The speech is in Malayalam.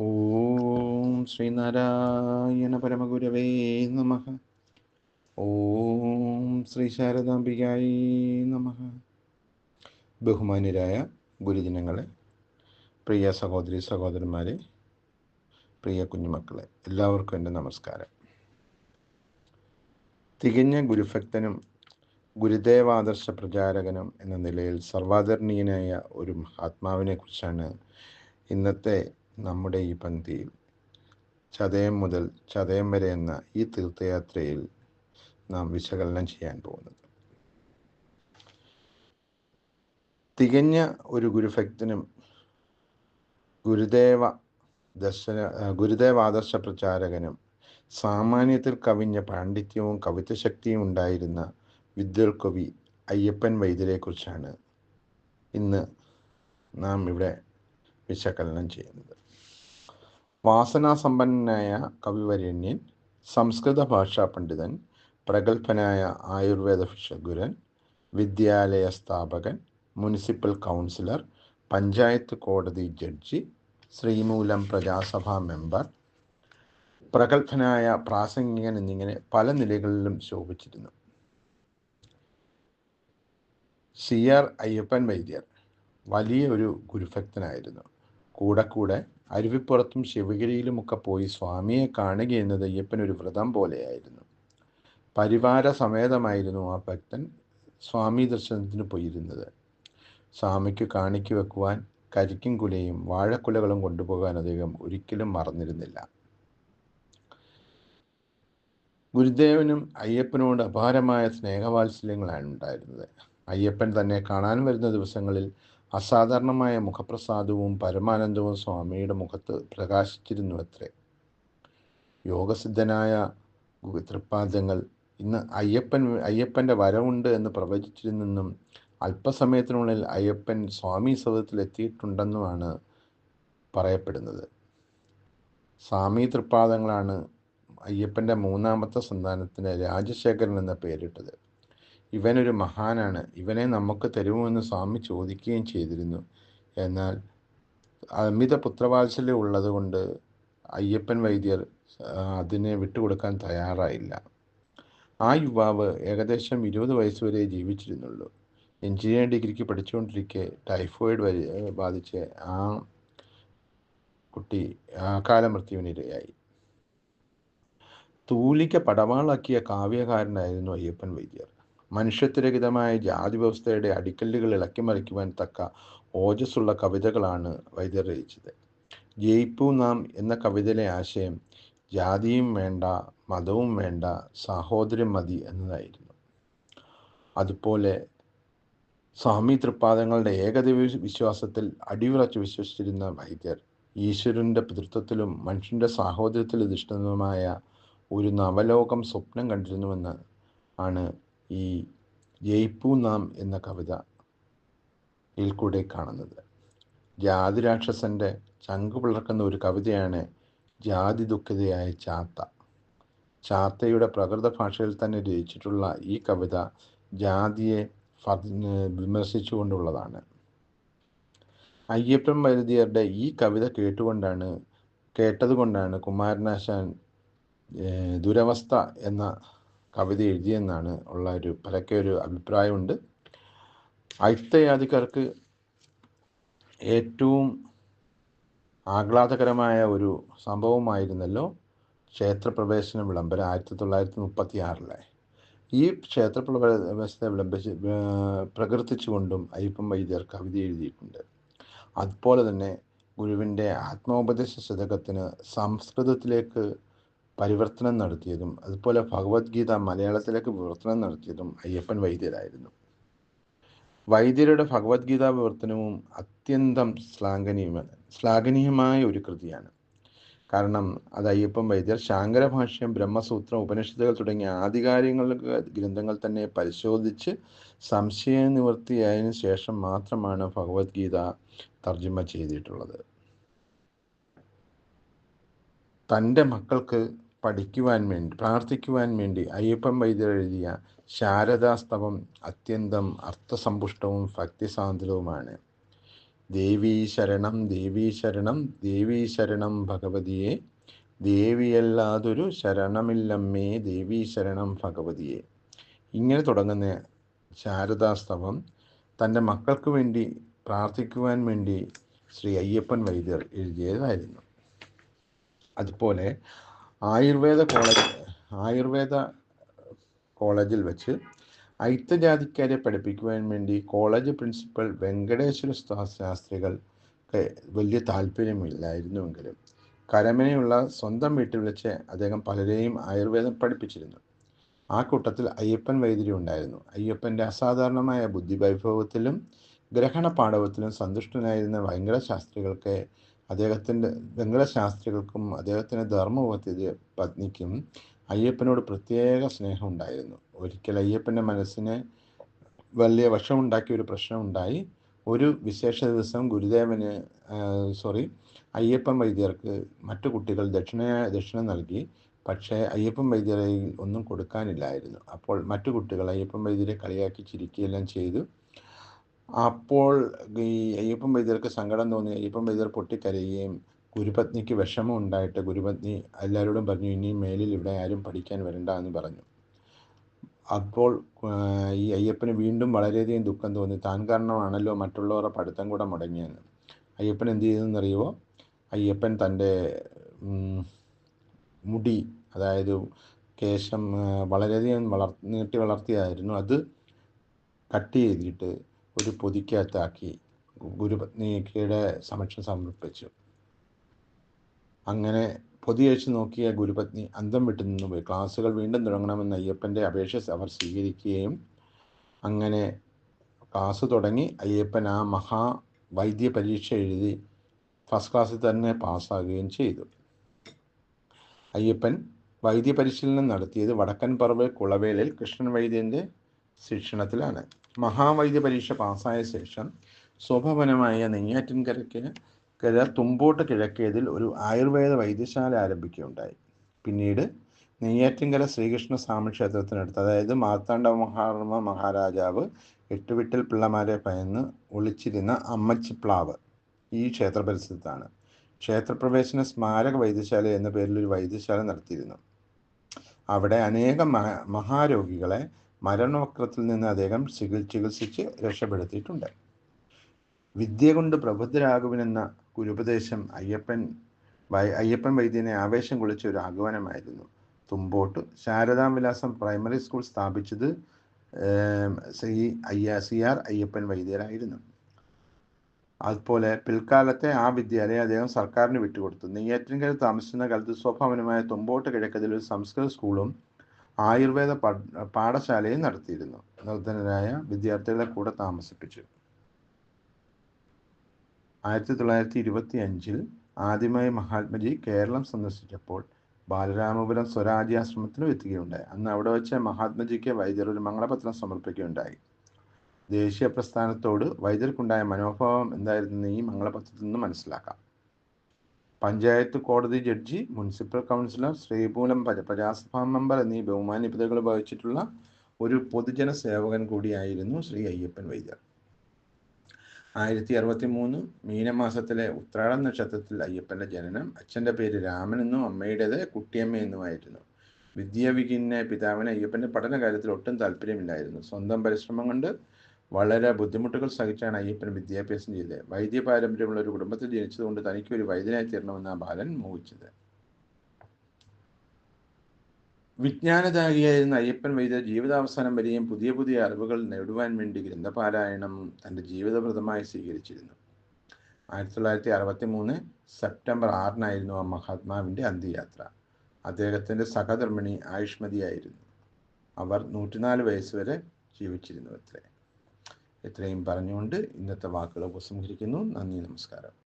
ഓം ശ്രീനാരായണ പരമഗുരവേ നമ. ഓം ശ്രീ ശാരദാംബികായി നമ. ബഹുമാന്യരായ ഗുരുജനങ്ങളെ പ്രിയ സഹോദരി സഹോദരന്മാരെ പ്രിയ കുഞ്ഞുമക്കളെ എല്ലാവർക്കും എന്റെ നമസ്കാരം. തികഞ്ഞ ഗുരുഭക്തനും ഗുരുദേവാദർശ പ്രചാരകനും എന്ന നിലയിൽ സർവാദരണീയനായ ഒരു മഹാത്മാവിനെ കുറിച്ചാണ് ഇന്നത്തെ നമ്മുടെ ഈ പന്തിയിൽ. ചതയം മുതൽ ചതയം വരെ എന്ന ഈ തീർത്ഥയാത്രയിൽ നാം വിശകലനം ചെയ്യാൻ പോകുന്നത്. തികഞ്ഞ ഒരു ഗുരുഭക്തനും ഗുരുദേവ ദർശന ഗുരുദേവാദർശ പ്രചാരകനും സാമാന്യത്തിൽ കവിഞ്ഞ പാണ്ഡിത്യവും കവിത്വശക്തിയും ഉണ്ടായിരുന്ന വിദ്വൽ കവി അയ്യപ്പൻ വൈദ്യരെക്കുറിച്ചാണ് ഇന്ന് നാം ഇവിടെ വിശകലനം ചെയ്യുന്നത്. വാസനാസമ്പന്നനായ കവിവരേണ്യൻ സംസ്കൃത ഭാഷാ പണ്ഡിതൻ പ്രഗത്ഭനായ ആയുർവേദ ഭിഷഗുരൻ വിദ്യാലയ സ്ഥാപകൻ മുനിസിപ്പൽ കൗൺസിലർ പഞ്ചായത്ത് കോടതി ജഡ്ജി ശ്രീമൂലം പ്രജാസഭാ മെമ്പർ പ്രഗത്ഭനായ പ്രാസംഗികൻ എന്നിങ്ങനെ പല നിലകളിലും ശോഭിച്ചിരുന്നു. സി ആർ അയ്യപ്പൻ വൈദ്യർ വലിയ ഒരു ഗുരുഭക്തനായിരുന്നു. കൂടെ കൂടെ അരുവിപ്പുറത്തും ശിവഗിരിയിലുമൊക്കെ പോയി സ്വാമിയെ കാണുക എന്നത് അയ്യപ്പനൊരു വ്രതം പോലെയായിരുന്നു. പരിവാര സമേതമായിരുന്നു ആ ഭക്തൻ സ്വാമി ദർശനത്തിന് പോയിരുന്നത്. സ്വാമിക്ക് കാണിക്കു വെക്കുവാൻ കരിക്കും കുലയും വാഴക്കുലകളും കൊണ്ടുപോകാൻ അദ്ദേഹം ഒരിക്കലും മറന്നിരുന്നില്ല. ഗുരുദേവനും അയ്യപ്പനോട് അപാരമായ സ്നേഹവാത്സല്യങ്ങളാണ് ഉണ്ടായിരുന്നത്. അയ്യപ്പൻ തന്നെ കാണാൻ വരുന്ന ദിവസങ്ങളിൽ അസാധാരണമായ മുഖപ്രസാദവും പരമാനന്ദവും സ്വാമിയുടെ മുഖത്ത് പ്രകാശിച്ചിരുന്നു അത്രേ യോഗസിദ്ധനായ തൃപ്പാദങ്ങൾ ഇന്ന് അയ്യപ്പൻ അയ്യപ്പന്റെ വരവുണ്ട് എന്ന് പ്രവചിച്ചിരുന്നെന്നും അല്പസമയത്തിനുള്ളിൽ അയ്യപ്പൻ സ്വാമി സൗധത്തിൽ എത്തിയിട്ടുണ്ടെന്നുമാണ് പറയപ്പെടുന്നത്. സ്വാമി തൃപ്പാദങ്ങളാണ് അയ്യപ്പന്റെ മൂന്നാമത്തെ സന്താനത്തിന് രാജശേഖരൻ എന്ന പേരിട്ടത്. ഇവനൊരു മഹാനാണ്. ഇവനെ നമുക്ക് തരുമോ സ്വാമി ചോദിക്കുകയും ചെയ്തിരുന്നു. എന്നാൽ അമിത പുത്രവാത്സല്യം ഉള്ളതുകൊണ്ട് അയ്യപ്പൻ വൈദ്യർ അതിനെ വിട്ടുകൊടുക്കാൻ തയ്യാറായില്ല. ആ യുവാവ് ഏകദേശം ഇരുപത് വയസ്സ് വരെ ജീവിച്ചിരുന്നുള്ളൂ. എഞ്ചിനീയറിംഗ് ഡിഗ്രിക്ക് പഠിച്ചുകൊണ്ടിരിക്കെ ടൈഫോയിഡ് ബാധിച്ച് ആ കുട്ടി അകാല മൃത്യുവിനിരയായി. തൂലിക്ക പടവാളാക്കിയ കാവ്യകാരനായിരുന്നു അയ്യപ്പൻ വൈദ്യർ. മനുഷ്യത്വരഹിതമായ ജാതി വ്യവസ്ഥയുടെ അടിക്കല്ലുകൾ ഇളക്കിമറിക്കുവാൻ തക്ക ഓജസ്സുള്ള കവിതകളാണ് വൈദ്യർ രചിച്ചത്. ജയിപ്പു നാം എന്ന കവിതയിലെ ആശയം ജാതിയും വേണ്ട മതവും വേണ്ട സാഹോദര്യം മതി എന്നതായിരുന്നു. അതുപോലെ സ്വാമി തൃപ്പാദങ്ങളുടെ ഏകദൈവ വിശ്വാസത്തിൽ അടിയുറച്ച് വിശ്വസിച്ചിരുന്ന വൈദ്യർ ഈശ്വരന്റെ പിതൃത്വത്തിലും മനുഷ്യന്റെ സാഹോദര്യത്തിൽ അധിഷ്ഠിതമായ ഒരു നവലോകം സ്വപ്നം കണ്ടിരുന്നുവെന്ന് ആണ് ഈ ജയിപ്പൂ നാം എന്ന കവിത ഇൽ കൂടെ കാണുന്നത്. ജാതി രാക്ഷസന്റെ ചങ്കു പിളർക്കുന്ന ഒരു കവിതയാണ് ജാതി ദുഃഖിതയായ ചാത്ത. ചാത്തയുടെ പ്രകൃത ഭാഷയിൽ തന്നെ രചിച്ചിട്ടുള്ള ഈ കവിത ജാതിയെ വിമർശിച്ചുകൊണ്ടുള്ളതാണ് അയ്യപ്പൻ വൈദ്യരുടെ ഈ കവിത കേട്ടുകൊണ്ടാണ് കേട്ടതുകൊണ്ടാണ് കുമാരനാശാൻ ദുരവസ്ഥ എന്ന കവിത എഴുതിയെന്നാണ് ഉള്ള ഒരു പരക്കെ ഒരു അഭിപ്രായമുണ്ട്. അയിത്തയാദിക്കാർക്ക് ഏറ്റവും ആഹ്ലാദകരമായ ഒരു സംഭവമായിരുന്നല്ലോ ക്ഷേത്രപ്രവേശന വിളംബരം ആയിരത്തി തൊള്ളായിരത്തി മുപ്പത്തി ആറിലെ ഈ ക്ഷേത്രപ്രവേശന വിളംബിച്ച് പ്രകീർത്തിച്ചുകൊണ്ടും അയ്യപ്പം വൈദ്യർ കവിത എഴുതിയിട്ടുണ്ട്. അതുപോലെ തന്നെ ഗുരുവിന്റെ ആത്മോപദേശ ശതകത്തിന് സംസ്കൃതത്തിലേക്ക് പരിവർത്തനം നടത്തിയതും അതുപോലെ ഭഗവത്ഗീത മലയാളത്തിലേക്ക് വിവർത്തനം നടത്തിയതും അയ്യപ്പൻ വൈദ്യരായിരുന്നു. വൈദ്യരുടെ ഭഗവത്ഗീത വിവർത്തനവും അത്യന്തം ശ്ലാഘനീയ ശ്ലാഘനീയമായ ഒരു കൃതിയാണ്. കാരണം അത് അയ്യപ്പൻ വൈദ്യർ ശാങ്കര ഭാഷ്യം ബ്രഹ്മസൂത്രം ഉപനിഷത്തുകൾ തുടങ്ങിയ ആധികാരിക ഗ്രന്ഥങ്ങൾ തന്നെ പരിശോധിച്ച് സംശയ നിവൃത്തിയായതിനു ശേഷം മാത്രമാണ് ഭഗവത്ഗീത തർജമ ചെയ്തിട്ടുള്ളത്. തന്റെ മക്കൾക്ക് പഠിക്കുവാൻ വേണ്ടി പ്രാർത്ഥിക്കുവാൻ വേണ്ടി അയ്യപ്പൻ വൈദ്യർ എഴുതിയ ശാരദാസ്തവം അത്യന്തം അർത്ഥസമ്പുഷ്ടവും ഭക്തിസാന്ദ്രവുമാണ്. ദേവീ ശരണം ദേവീ ശരണം ദേവീ ശരണം ഭഗവതിയെ. ദേവിയല്ലാതൊരു ശരണമില്ലമ്മേ ദേവീ ശരണം ഭഗവതിയെ. ഇങ്ങനെ തുടങ്ങുന്ന ശാരദാസ്തവം തന്റെ മക്കൾക്ക് വേണ്ടി പ്രാർത്ഥിക്കുവാൻ വേണ്ടി ശ്രീ അയ്യപ്പൻ വൈദ്യർ എഴുതിയതായിരുന്നു. അതുപോലെ ആയുർവേദ കോളേജ് ആയുർവേദ കോളേജിൽ വെച്ച് ഐത്തജാതിക്കാരെ പഠിപ്പിക്കുവാൻ വേണ്ടി കോളേജ് പ്രിൻസിപ്പൽ വെങ്കടേശ്വര ശാസ്ത്രികൾക്ക് വലിയ താല്പര്യമില്ലായിരുന്നുവെങ്കിലും കരമനയുള്ള സ്വന്തം വീട്ടിൽ വെച്ച് അദ്ദേഹം പലരെയും ആയുർവേദം പഠിപ്പിച്ചിരുന്നു. ആ കൂട്ടത്തിൽ അയ്യപ്പൻ വൈദ്യുതി ഉണ്ടായിരുന്നു. അയ്യപ്പന്റെ അസാധാരണമായ ബുദ്ധിവൈഭവത്തിലും ഗ്രഹണ പാഠവത്തിലും സന്തുഷ്ടനായിരുന്ന വെങ്കട ശാസ്ത്രികൾക്ക് അദ്ദേഹത്തിന്റെ ശാസ്ത്രികൾക്കും അദ്ദേഹത്തിന്റെ ധർമ്മപത്നി പത്നിക്കും അയ്യപ്പനോട് പ്രത്യേക സ്നേഹം ഉണ്ടായിരുന്നു. ഒരിക്കൽ അയ്യപ്പന്റെ മനസ്സിന് വലിയ വശമുണ്ടാക്കിയ ഒരു പ്രശ്നമുണ്ടായി. ഒരു വിശേഷ ദിവസം ഗുരുദേവന് സോറി അയ്യപ്പൻ വൈദ്യർക്ക് മറ്റു കുട്ടികൾ ദക്ഷിണ ദക്ഷിണ നൽകി. പക്ഷേ അയ്യപ്പൻ വൈദ്യരെ ഒന്നും കൊടുക്കാനില്ലായിരുന്നു. അപ്പോൾ മറ്റു കുട്ടികൾ അയ്യപ്പൻ വൈദ്യരെ കളിയാക്കി ചിരിക്കുകയെല്ലാം ചെയ്തു. അപ്പോൾ ഈ അയ്യപ്പൻ വൈദ്യർക്ക് സങ്കടം തോന്നി. അയ്യപ്പൻ വൈദ്യർ പൊട്ടിക്കരയുകയും ഗുരുപത്നിക്ക് വിഷമം ഉണ്ടായിട്ട് ഗുരുപത്നി എല്ലാവരോടും പറഞ്ഞു ഇനിയും മേലിൽ ഇവിടെ ആരും പഠിക്കാൻ വരണ്ട എന്ന് പറഞ്ഞു. അപ്പോൾ ഈ അയ്യപ്പന് വീണ്ടും വളരെയധികം ദുഃഖം തോന്നി. താൻ കാരണമാണല്ലോ മറ്റുള്ളവരുടെ പഠിത്തം കൂടെ മുടങ്ങിയെന്ന്. അയ്യപ്പൻ എന്ത് ചെയ്തെന്നറിയുമോ അയ്യപ്പൻ തന്റെ മുടി അതായത് കേശം വളരെയധികം വളർ നീട്ടി വളർത്തിയായിരുന്നു അത് കട്ട് ചെയ്തിട്ട് ഒരു പൊതിക്കകത്താക്കി ഗുരുപത്നിയുടെ സമക്ഷം സമർപ്പിച്ചു. അങ്ങനെ പൊതി അഴിച്ചു നോക്കിയ ഗുരുപത്നി അന്തം വിട്ടു നിന്നുപോയി. ക്ലാസ്സുകൾ വീണ്ടും തുടങ്ങണമെന്ന് അയ്യപ്പന്റെ അപേക്ഷ അവർ സ്വീകരിക്കുകയും അങ്ങനെ ക്ലാസ് തുടങ്ങി. അയ്യപ്പൻ ആ മഹാ വൈദ്യ പരീക്ഷ എഴുതി ഫസ്റ്റ് ക്ലാസ്സിൽ തന്നെ പാസ്സാകുകയും ചെയ്തു. അയ്യപ്പൻ വൈദ്യ പരിശീലനം നടത്തിയത് വടക്കൻ പറവ് കുളവേലിൽ കൃഷ്ണൻ വൈദ്യന്റെ ശിക്ഷണത്തിലാണ്. മഹാവൈദ്യ പരീക്ഷ പാസ്സായ ശേഷം സ്വഭവനമായ നെയ്യാറ്റിൻകരയ്ക്ക് കര തുമ്പോട്ട് കിഴക്കേതിൽ ഒരു ആയുർവേദ വൈദ്യശാല ആരംഭിക്കുകയുണ്ടായി. പിന്നീട് നെയ്യാറ്റിൻകര ശ്രീകൃഷ്ണ സ്വാമി ക്ഷേത്രത്തിനടുത്ത് അതായത് മാർത്താണ്ഡ മഹാർമ്മ മഹാരാജാവ് എട്ടുവിട്ടൽ പിള്ളമാരെ ഭയന്ന് ഒളിച്ചിരുന്ന അമ്മച്ചിപ്ലാവ് ഈ ക്ഷേത്ര പരിസരത്താണ്. ക്ഷേത്രപ്രവേശന സ്മാരക വൈദ്യശാല എന്ന പേരിൽ ഒരു വൈദ്യശാല നടത്തിയിരുന്നു. അവിടെ അനേകം മഹാരോഗികളെ മരണവക്രത്തിൽ നിന്ന് അദ്ദേഹം ചികിത്സിച്ച് രക്ഷപ്പെടുത്തിയിട്ടുണ്ട്. വിദ്യ കൊണ്ട് പ്രബുദ്ധരാകുവിനെന്ന ഗുരുപദേശം അയ്യപ്പൻ അയ്യപ്പൻ വൈദ്യനെ ആവേശം കൊള്ളിച്ച ഒരു ആഗമനമായിരുന്നു. തുമ്പോട്ട് ശാരദാവിലാസം പ്രൈമറി സ്കൂൾ സ്ഥാപിച്ചത് ശ്രീ അയ്യ സി ആർ അയ്യപ്പൻ വൈദ്യരായിരുന്നു. അതുപോലെ പിൽക്കാലത്തെ ആ വിദ്യാലയം അദ്ദേഹം സർക്കാരിന് വിട്ടുകൊടുത്തു. നെയ്യാറ്റിൻകര താമസിക്കുന്ന കാലത്ത് സ്വഭാവനമായ തുമ്പോട്ട് കിഴക്കതിൽ ഒരു സംസ്കൃത സ്കൂളും ആയുർവേദ പാഠശാലയും നടത്തിയിരുന്നു. നിർധനരായ വിദ്യാർത്ഥികളെ കൂടെ താമസിപ്പിച്ചു. ആയിരത്തി തൊള്ളായിരത്തി ഇരുപത്തി അഞ്ചിൽ ആദ്യമായി മഹാത്മജി കേരളം സന്ദർശിച്ചപ്പോൾ ബാലരാമപുരം സ്വരാജ്യാശ്രമത്തിനും എത്തുകയുണ്ടായി. അന്ന് അവിടെ വെച്ച് മഹാത്മജിക്ക് വൈദ്യർ ഒരു മംഗളപത്രം സമർപ്പിക്കുകയുണ്ടായി. ദേശീയ പ്രസ്ഥാനത്തോട് വൈദ്യർക്കുണ്ടായ മനോഭാവം എന്തായിരുന്നെന്ന് ഈ മംഗളപത്രത്തിൽ നിന്ന് മനസ്സിലാക്കാം. പഞ്ചായത്ത് കോടതി judge municipal councillor Sreemoolam Prajasabha member എന്നീ ബഹുമാനിപ്പതകൾ വഹിച്ചിട്ടുള്ള ഒരു പൊതുജന സേവകൻ കൂടിയായിരുന്നു ശ്രീ അയ്യപ്പൻ വൈദ്യർ. ആയിരത്തി അറുപത്തി മൂന്ന് മീനമാസത്തിലെ ഉത്രാടം നക്ഷത്രത്തിൽ അയ്യപ്പന്റെ ജനനം അച്ഛന്റെ പേര് രാമനെന്നും അമ്മയുടേത് കുട്ടിയമ്മ എന്നുമായിരുന്നു. വിദ്യാവിഹിന്ന പിതാവിന് അയ്യപ്പന്റെ പഠനകാര്യത്തിൽ ഒട്ടും താല്പര്യമില്ലായിരുന്നു. സ്വന്തം പരിശ്രമം കൊണ്ട് വളരെ ബുദ്ധിമുട്ടുകൾ സഹിച്ചാണ് അയ്യപ്പൻ വിദ്യാഭ്യാസം ചെയ്തത്. വൈദ്യ പാരമ്പര്യമുള്ള ഒരു കുടുംബത്തിൽ ജനിച്ചതുകൊണ്ട് തനിക്ക് ഒരു വൈദ്യനായി തീരണമെന്ന് ആ ബാലൻ മോഹിച്ചത്. വിജ്ഞാനദാഹിയായിരുന്ന അയ്യപ്പൻ വൈദ്യർ ജീവിതാവസാനം വരെയും പുതിയ പുതിയ അറിവുകൾ നേടുവാൻ വേണ്ടി ഗ്രന്ഥപാരായണം തന്റെ ജീവിതവ്രതമായി സ്വീകരിച്ചിരുന്നു. ആയിരത്തി തൊള്ളായിരത്തി അറുപത്തി മൂന്ന് സെപ്റ്റംബർ ആറിനായിരുന്നു ആ മഹാത്മാവിന്റെ അന്ത്യയാത്ര. അദ്ദേഹത്തിന്റെ സഹധർമ്മിണി ആയുഷ്മതിയായിരുന്നു. അവർ നൂറ്റിനാല് വയസ്സ് വരെ ജീവിച്ചിരുന്നു അത്രേ. ഇത്രയും പറഞ്ഞുകൊണ്ട് ഇന്നത്തെ വാക്കുകൾ ഉപസംഹരിക്കുന്നു. നന്ദി നമസ്കാരം.